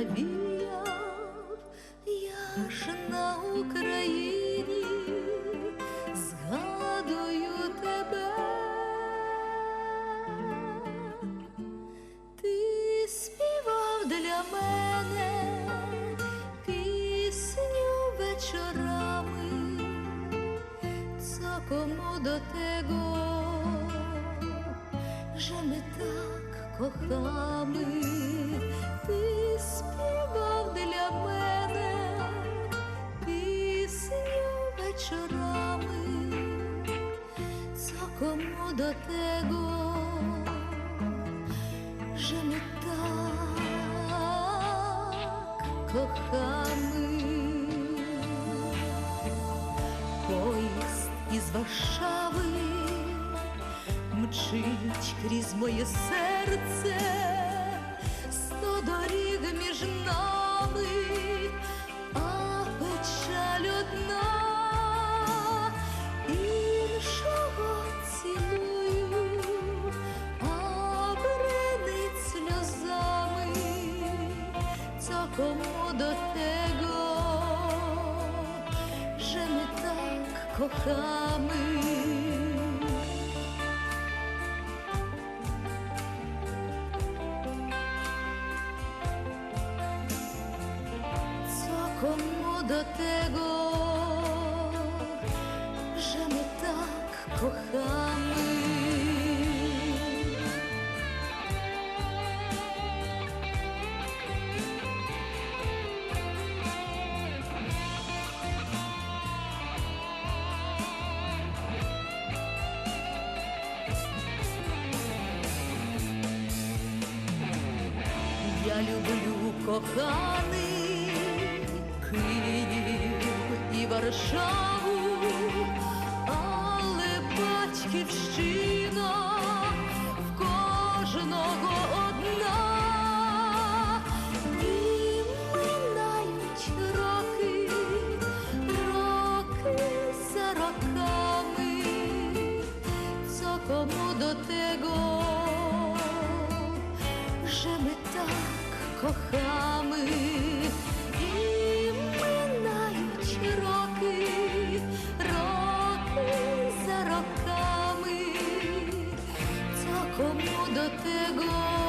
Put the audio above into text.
навіяв, я ж на Україні згадую тебе. Ти співав для мене пісню вечорами, co komu do tego, że my tak kochamy. Співав для мене пісню вечорами, co komu do tego, że my tak kochamy. Поїзд із Варшави мчить крізь моє серце, сто доріг komu do tego, że my tak kochamy. Co komu do tego, że my tak kochamy? Люблю коханий Київ і Варшаву, але батьківщина в кожного kochamy і минають роки, роки за роками, co komu do tego,